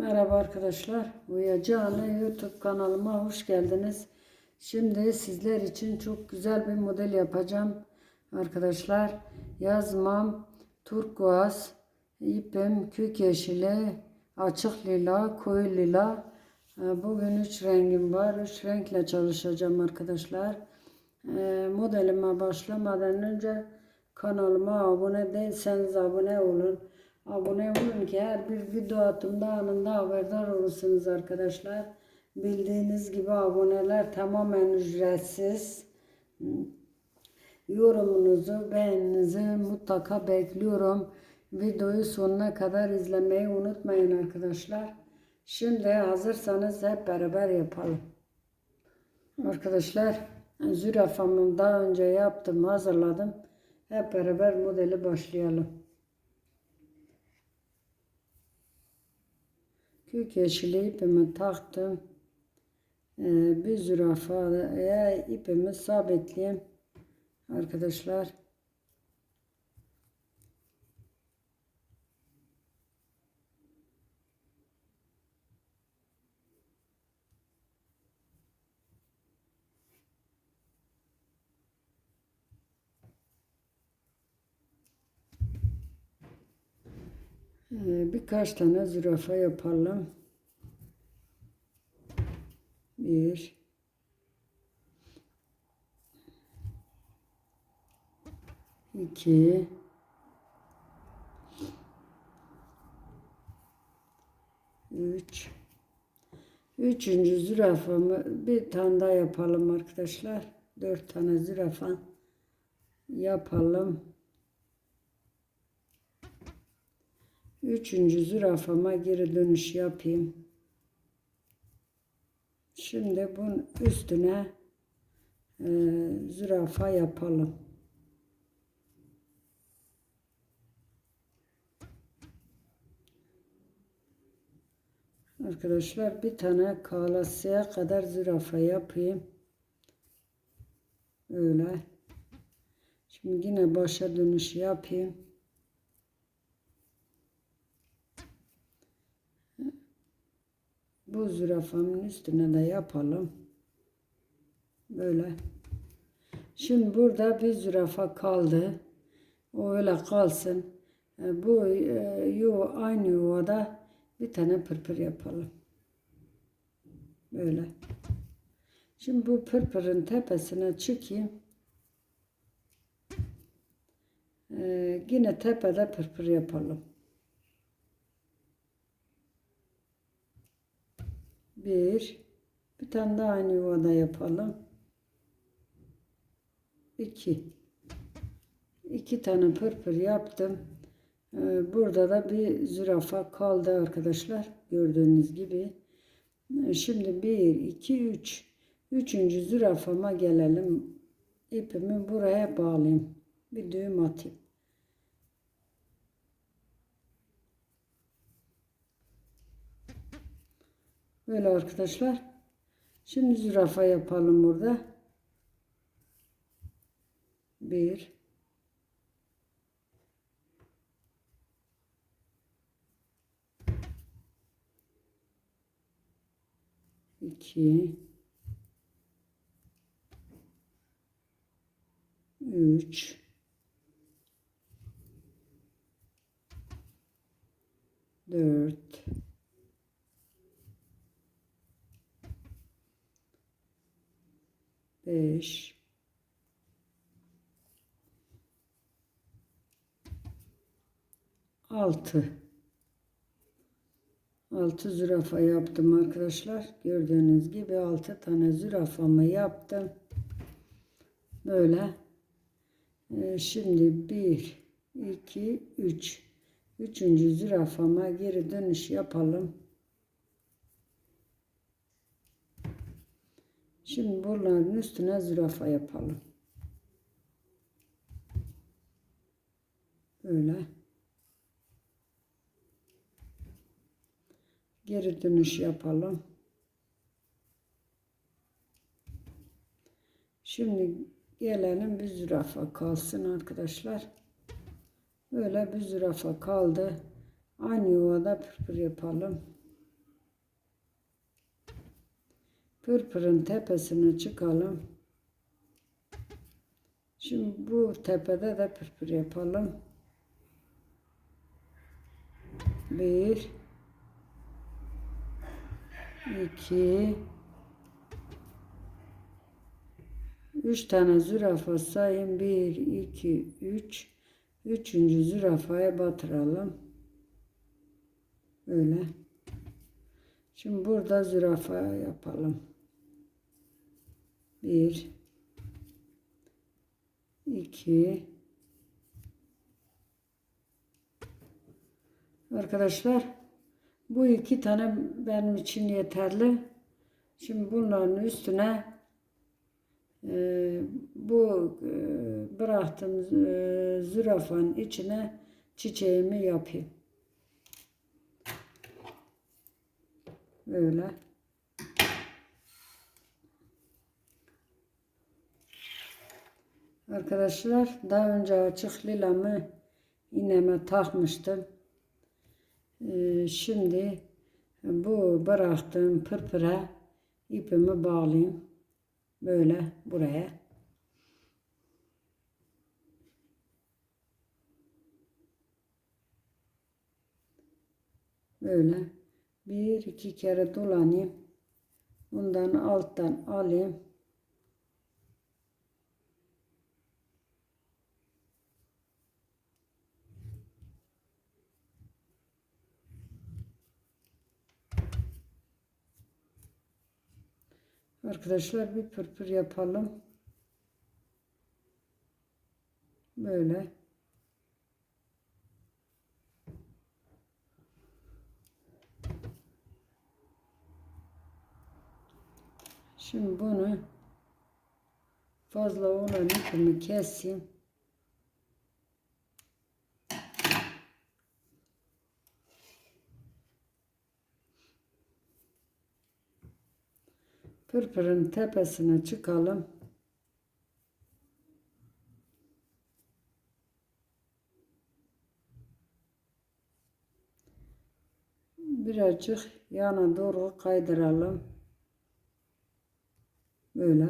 Merhaba arkadaşlar. Uyacağını YouTube kanalıma hoş geldiniz. Şimdi sizler için çok güzel bir model yapacağım. Arkadaşlar yazmam turkuaz ipim kök yeşili açık lila koyu lila Ee, Bugün üç rengim var. Üç renkle çalışacağım arkadaşlar. Ee, Modelime başlamadan önce kanalıma abone değilseniz abone olun. Abone olun ki her bir video attığımda anında haberdar olursunuz arkadaşlar. Bildiğiniz gibi aboneler tamamen ücretsiz. Yorumunuzu, beğeninizi mutlaka bekliyorum. Videoyu sonuna kadar izlemeyi unutmayın arkadaşlar. Şimdi hazırsanız hep beraber yapalım. Arkadaşlar zürafamı daha önce yaptım, hazırladım. Hep beraber modeli başlayalım. Kök yeşili ipimi taktım. Ee, bir zürafaya ipimi sabitleyeyim. Arkadaşlar. Birkaç tane zürafa yapalım. Bir. iki, Üç. Üçüncü zürafamı bir tane daha yapalım arkadaşlar. Dört tane zürafa yapalım. Üçüncü zürafama geri dönüş yapayım. Şimdi bunun üstüne e, zürafa yapalım. Arkadaşlar bir tane kalasıya kadar zürafa yapayım. Öyle. Şimdi yine başa dönüş yapayım. Bu zürafanın üstüne de yapalım. Böyle. Şimdi burada bir zürafa kaldı. O öyle kalsın. E, Bu e, yuva, aynı yuvada bir tane pırpır yapalım. Böyle. Şimdi bu pırpırın tepesine çıkayım. Ee, yine tepede pırpır yapalım. Bir. Bir tane daha aynı yuvada yapalım. İki. İki tane pırpır yaptım. Ee, Burada da bir zürafa kaldı arkadaşlar. Gördüğünüz gibi. Ee, Şimdi bir, iki, üç. Üçüncü zürafama gelelim. İpimi buraya bağlayayım. Bir düğüm atayım. Böyle arkadaşlar. Şimdi zürafa yapalım burada. Bir. iki, üç, dört, beş, altı. Altı zürafa yaptım arkadaşlar. Gördüğünüz gibi altı tane zürafamı yaptım. Böyle. Ee, şimdi bir, iki, üç. Üçüncü zürafama geri dönüş yapalım. Şimdi bunların üstüne zürafa yapalım. Böyle. Geri dönüş yapalım. Şimdi gelelim bir zürafa kalsın arkadaşlar. Böyle bir zürafa kaldı. Aynı yuvada pırpır yapalım. Pırpırın tepesine çıkalım. Şimdi bu tepede de pırpır yapalım. Bir, iki, üç tane zürafa sayın. Bir, iki, üç. Üçüncü zürafaya batıralım. Öyle. Şimdi burada zürafa yapalım. Bir, iki, Arkadaşlar bu iki tane benim için yeterli. Şimdi bunların üstüne e, bu e, bıraktığım e, zürafanın içine çiçeğimi yapayım. Böyle. Arkadaşlar daha önce açık lilamı iğneme takmıştım. Ee, şimdi bu bıraktığım pırpıra ipimi bağlayayım. Böyle buraya. Böyle bir iki kere dolanayım. Bundan alttan alayım. Arkadaşlar bir pırpır yapalım. Böyle. Şimdi bunu fazla olan ipimi keseyim. Pırpırın tepesine çıkalım. Birazcık yana doğru kaydıralım. Böyle.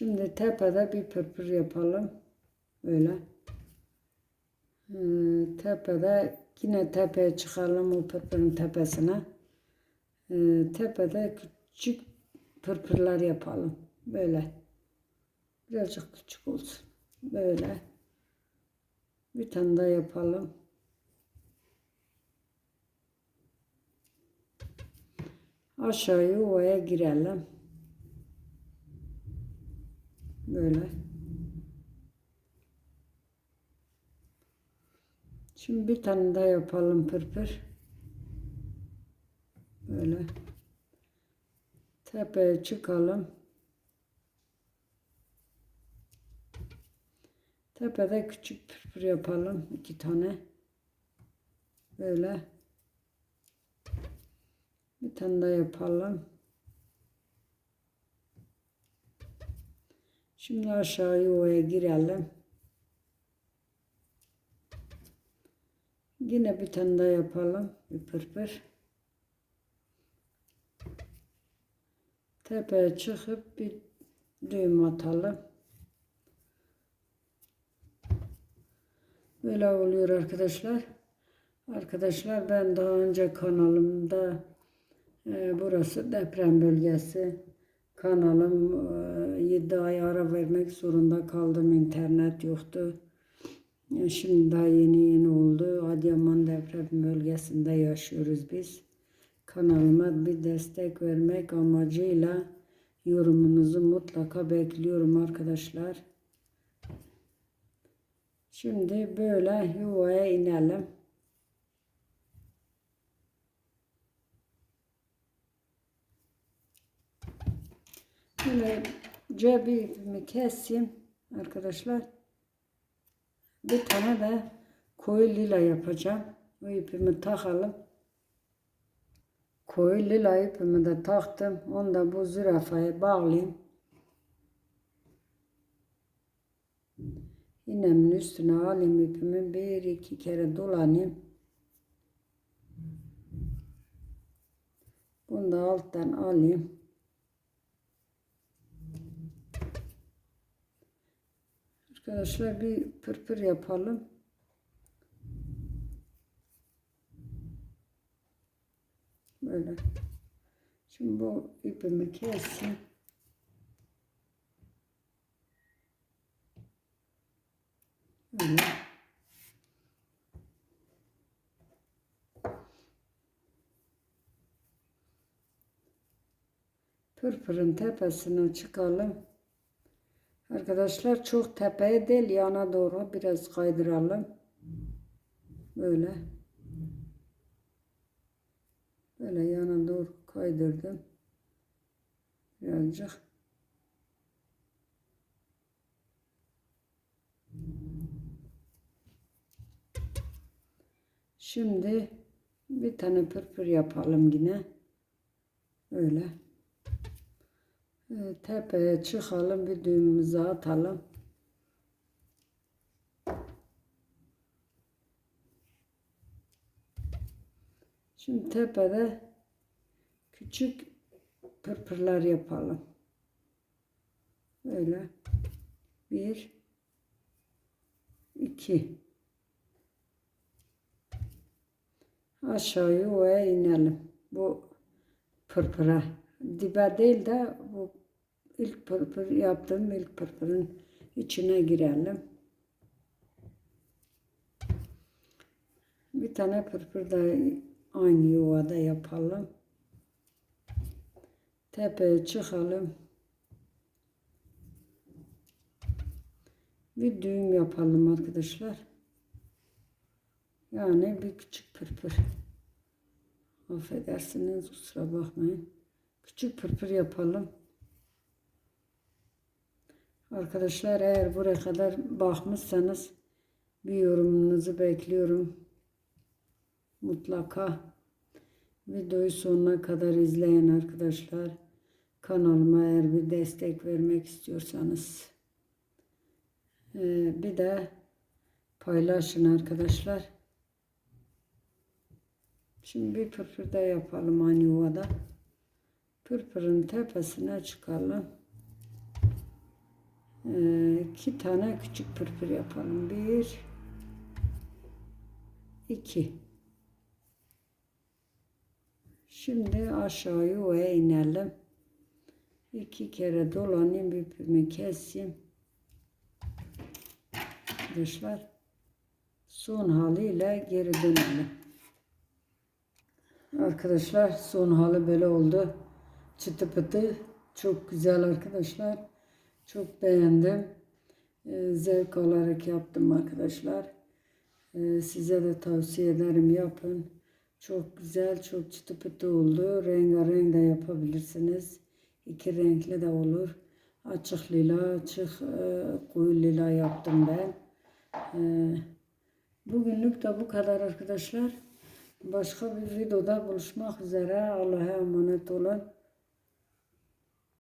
Şimdi tepede bir pırpır yapalım. Böyle. Ee, tepede yine tepeye çıkalım o pırpırın tepesine. Ee, tepede küçük pırpırlar yapalım. Böyle. Birazcık küçük olsun. Böyle. Bir tane daha yapalım. Aşağı yuvaya girelim. Böyle. Şimdi bir tane daha yapalım pırpır. Böyle. Tepeye çıkalım. Tepede küçük pırpır yapalım. iki tane. Böyle. Bir tane daha yapalım. Şimdi aşağı yuvaya girelim. Yine bir tane daha yapalım. Bir pırpır. Tepeye çıkıp bir düğüm atalım. Böyle oluyor arkadaşlar. Arkadaşlar ben daha önce kanalımda e, burası deprem bölgesi kanalım e, 7 ay ara vermek zorunda kaldım. internet yoktu. E, Şimdi daha yeni yeni oldu. Adıyaman deprem bölgesinde yaşıyoruz biz. Kanalıma bir destek vermek amacıyla yorumunuzu mutlaka bekliyorum arkadaşlar. Şimdi böyle yuvaya inelim. Böyle cebi ipimi keseyim arkadaşlar. Bir tane de koyu lila yapacağım. O ipimi takalım. koyu lila ipimi de taktım. Onu da bu zürafaya bağlayayım. İğnemin üstüne alayım ipimi. Bir iki kere dolanayım. Bunu da alttan alayım. Arkadaşlar bir pırpır yapalım. Böyle. Şimdi bu ipimi keseyim. Böyle. Pırpırın tepesine çıkalım. Arkadaşlar çok tepeye değil yana doğru biraz kaydıralım. Böyle. Böyle yana doğru kaydırdım. Birazcık. Şimdi bir tane pırpır yapalım yine. Öyle. Ee, Tepeye çıkalım bir düğümümüzü atalım. Şimdi tepede küçük pırpırlar yapalım. Böyle. Bir. iki. Aşağı yuvaya inelim. Bu pırpıra. Dibe değil de bu ilk pırpır yaptığım ilk pırpırın içine girelim. Bir tane pırpır da aynı yuvada yapalım. Tepeye çıkalım. Bir düğüm yapalım arkadaşlar. Yani bir küçük pırpır. Affedersiniz kusura bakmayın. Küçük pırpır yapalım. Arkadaşlar eğer buraya kadar bakmışsanız bir yorumunuzu bekliyorum. Mutlaka videoyu sonuna kadar izleyin arkadaşlar. Kanalıma eğer bir destek vermek istiyorsanız. Ee, bir de paylaşın arkadaşlar. Şimdi bir pırpır da yapalım aynı yuvada. Pırpırın tepesine çıkalım. Ee, iki tane küçük pırpır yapalım. Bir, iki. Şimdi aşağı yuvaya inelim. İki kere dolanayım, ipimi keseyim. Arkadaşlar son haliyle geri dönelim. Arkadaşlar son hali böyle oldu. Çıtı pıtı çok güzel arkadaşlar. Çok beğendim. Ee, zevk alarak yaptım arkadaşlar. Ee, size de tavsiye ederim yapın. Çok güzel, çok çıtı pıtı oldu. Rengarenk de yapabilirsiniz. İki renkli de olur. Açık lila, açık e, koyu lila yaptım ben. Ee, bugünlük de bu kadar arkadaşlar. Başka bir videoda buluşmak üzere. Allah'a emanet olun.